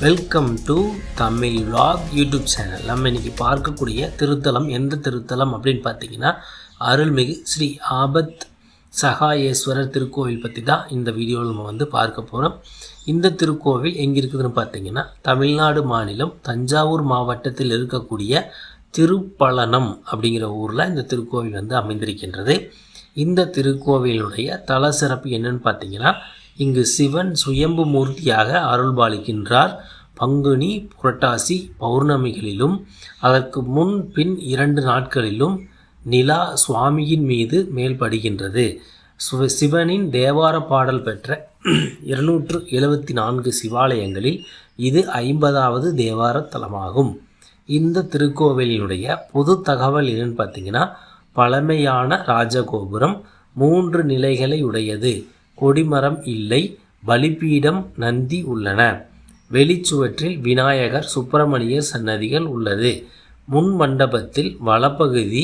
Welcome to Tamil vlog YouTube channel நம்ம இன்னைக்கு பார்க்கக்கூடிய திருத்தலம் எந்த திருத்தலம் அப்படின்னு பார்த்தீங்கன்னா அருள்மிகு ஸ்ரீ ஆபத் சகாயேஸ்வரர் திருக்கோவில் பற்றி தான் இந்த வீடியோவில் நம்ம வந்து பார்க்க போகிறோம் இந்த திருக்கோவில் எங்கே இருக்குதுன்னு பார்த்தீங்கன்னா தமிழ்நாடு மாநிலம் தஞ்சாவூர் மாவட்டத்தில் இருக்கக்கூடிய திருப்பலனம் அப்படிங்கிற ஊரில் இந்த திருக்கோவில் வந்து அமைந்திருக்கின்றது. இந்த திருக்கோவிலுடைய தல சிறப்பு என்னன்னு பார்த்தீங்கன்னா இங்கு சிவன் சுயம்பு மூர்த்தியாக அருள்பாலிக்கின்றார். பங்குனி புரட்டாசி பௌர்ணமிகளிலும் அதற்கு முன் பின் இரண்டு நாட்களிலும் நிலா சுவாமியின் மீது மேல்படுகின்றது. சிவனின் தேவார பாடல் பெற்ற இருநூற்று எழுபத்தி நான்கு சிவாலயங்களில் இது ஐம்பதாவது தேவார தலமாகும். இந்த திருக்கோவிலினுடைய பொது தகவல் என்னன்னு பார்த்தீங்கன்னா பழமையான ராஜகோபுரம் மூன்று நிலைகளை உடையது. கொடிமரம் இல்லை பலிபீடம் நந்தி உள்ளன. வெளிச்சுவற்றில் விநாயகர் சுப்பிரமணிய சன்னதிகள் உள்ளது. முன் மண்டபத்தில் வலப்பகுதி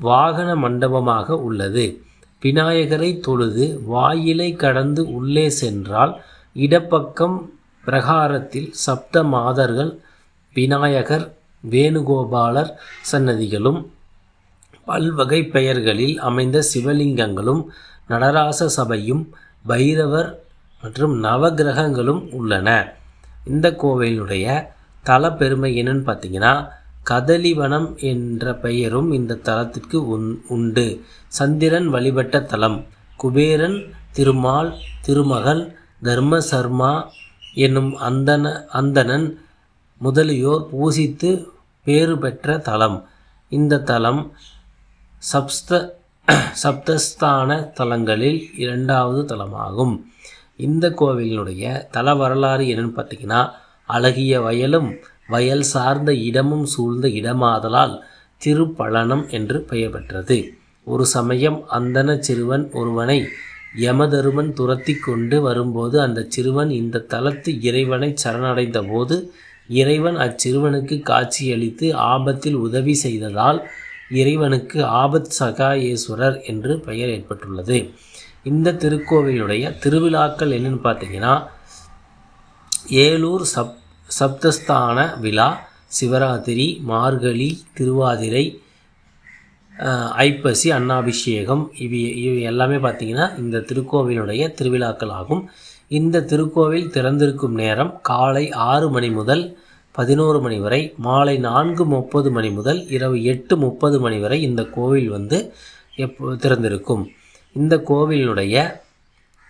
வாகன மண்டபமாக உள்ளது. விநாயகரை தொழுது வாயிலை கடந்து உள்ளே சென்றால் இடப்பக்கம் பிரகாரத்தில் சப்த மாதர்கள் விநாயகர் வேணுகோபாலர் சன்னதிகளும் பல்வகை பெயர்களில் அமைந்த சிவலிங்கங்களும் நடராச சபையும் பைரவர் மற்றும் நவகிரகங்களும் உள்ளன. இந்த கோவிலுடைய தல பெருமை என்னன்னு பார்த்தீங்கன்னா கதலிவனம் என்ற பெயரும் இந்த தலத்திற்கு உன் உண்டு. சந்திரன் வழிபட்ட தலம் குபேரன் திருமால் திருமகள் தர்மசர்மா என்னும் அந்தன அந்தணன் முதலியோர் பூசித்து பேறு பெற்ற தலம். இந்த தலம் சப்ஸ்த சப்தஸ்தான தலங்களில் இரண்டாவது தலமாகும். இந்த கோவிலினுடைய தல வரலாறு என்னன்னு பார்த்தீங்கன்னா அழகிய வயலும் வயல் சார்ந்த இடமும் சூழ்ந்த இடமாதலால் திருப்பழனம் என்று பெயர் பெற்றது. ஒரு சமயம் அந்தன சிறுவன் ஒருவனை யமதருமன் துரத்தி கொண்டு வரும்போது அந்த சிறுவன் இந்த தலத்து இறைவனை சரணடைந்த போது இறைவன் அச்சிறுவனுக்கு காட்சியளித்து ஆபத்தில் உதவி செய்ததால் இறைவனுக்கு ஆபத் சகாயேஸ்வரர் என்று பெயர் ஏற்பட்டுள்ளது. இந்த திருக்கோவிலுடைய திருவிழாக்கள் என்னன்னு பார்த்தீங்கன்னா ஏலூர் சப் சப்தஸ்தான விழா சிவராத்திரி மார்கழி திருவாதிரை ஐப்பசி அன்னாபிஷேகம் இவை இவை எல்லாமே பார்த்திங்கன்னா இந்த திருக்கோவிலுடைய திருவிழாக்கள் ஆகும் இந்த திருக்கோவில் திறந்திருக்கும் நேரம் காலை ஆறு மணி முதல் பதினோரு மணி வரை மாலை நான்கு முப்பது மணி முதல் இரவு எட்டு முப்பது மணி வரை இந்த கோவில் வந்து எப்போ திறந்திருக்கும். இந்த கோவிலினுடைய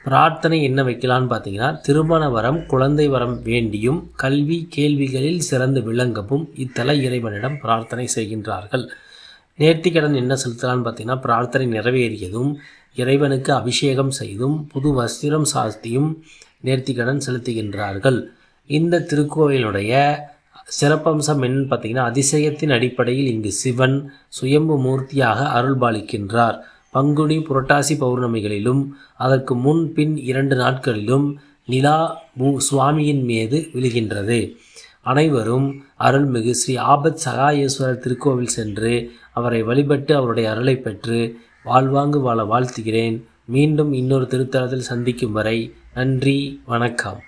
பிரார்த்தனை என்ன வைக்கலான்னு பார்த்தீங்கன்னா திருமண வரம் குழந்தை வரம் வேண்டியும் கல்வி கேள்விகளில் சிறந்து விளங்கவும் இத்தல இறைவனிடம் பிரார்த்தனை செய்கின்றார்கள். நேர்த்திக்கடன் என்ன செலுத்தலான்னு பார்த்தீங்கன்னா பிரார்த்தனை நிறைவேறியதும் இறைவனுக்கு அபிஷேகம் செய்தும் புது வஸ்திரம் சாஸ்தியும் நேர்த்திக்கடன் செலுத்துகின்றார்கள். இந்த திருக்கோவிலுடைய சிறப்பம்சம் என்னன்னு பார்த்தீங்கன்னா அதிசயத்தின் அடிப்படையில் இங்கு சிவன் சுயம்பு மூர்த்தியாக அருள்பாலிக்கின்றார். பங்குனி புரட்டாசி பௌர்ணமிகளிலும் அதற்கு முன் பின் இரண்டு நாட்களிலும் நிலா பூ சுவாமியின் மீது விழுகின்றது. அனைவரும் அருள்மிகு ஸ்ரீ ஆபத் சகாயேஸ்வரர் திருக்கோவில் சென்று அவரை வழிபட்டு அவருடைய அருளை பெற்று வாழ்வாங்கு வாழ வாழ்த்துகிறேன். மீண்டும் இன்னொரு திருத்தலத்தில் சந்திக்கும் வரை நன்றி வணக்கம்.